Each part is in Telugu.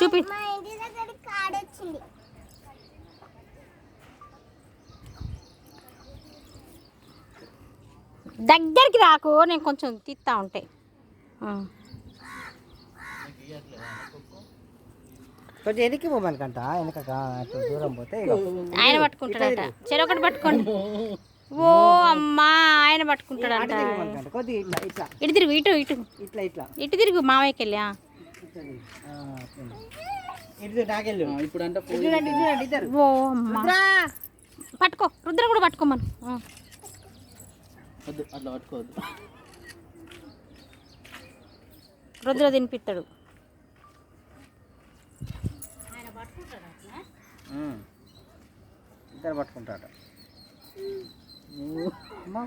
చూపి. దగ్గరికి రాకు నేను కొంచెం తీస్తా ఉంటే. ఆ. కొంచెం వెనక్కి పోమని కంట వెనక దూరం పోతే. ఆయన పట్టుకుంటాడట. చెరొకటి పట్టుకోండి. ఓ అమ్మా ఆయన పట్టుకుంటాడట. ఇటు తిరుగు ఇటు ఇటు. ఇట్లా ఇట్లా. ఇటు తిరుగు మావయ్యకి వెళ్ళి పట్టుకో రుద్ర కూడా పట్టుకోమను. అట్లా పట్టుకోవద్దు. రుద్ర తినిపిస్తాడు. ఇద్దరు పట్టుకుంటాడు అమ్మా.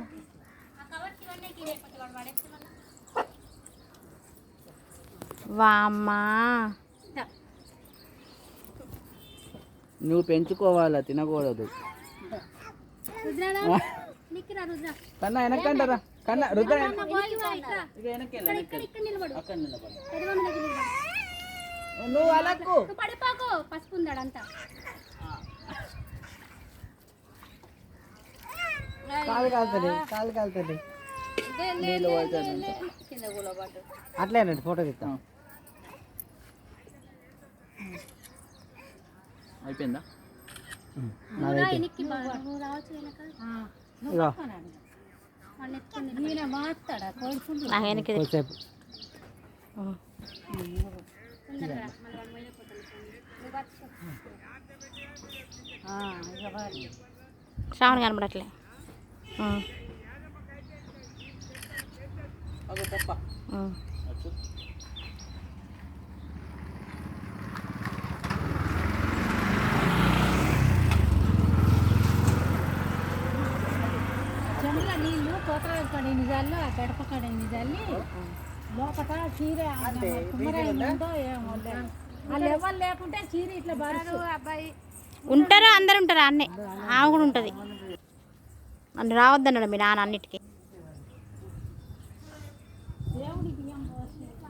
వామ్మా. నువ్వు పెంచుకోవాలా తినకూడదు. కన్నా వెనకంటారా కన్నా రుద్ర నువ్వు అలక్కు. పడిపోకు. పసుపు ఉందాడంతా. కాలు కాలుతుంది కాలు కాలుతుంది. అట్లేనండి ఫోటో తీస్తాం తిరుగు. కొద్దిసేపు ఆ. శ్రావణ్ కనబడట్లే ఆ. అగో పడే నిజాలు ఆ గడప కడే నిజాలు లోపల చీర ఉందో? ఏమో లేదు. వాళ్ళు ఎవరు లేకుంటే చీర ఇట్లా బారు అబ్బాయి. ఉంటారా అందరు ఉంటారా అన్నే. ఆమె కూడా ఉంటుంది. నన్ను రావద్దన్నాడు మీ నాన్న అన్నిటికీ.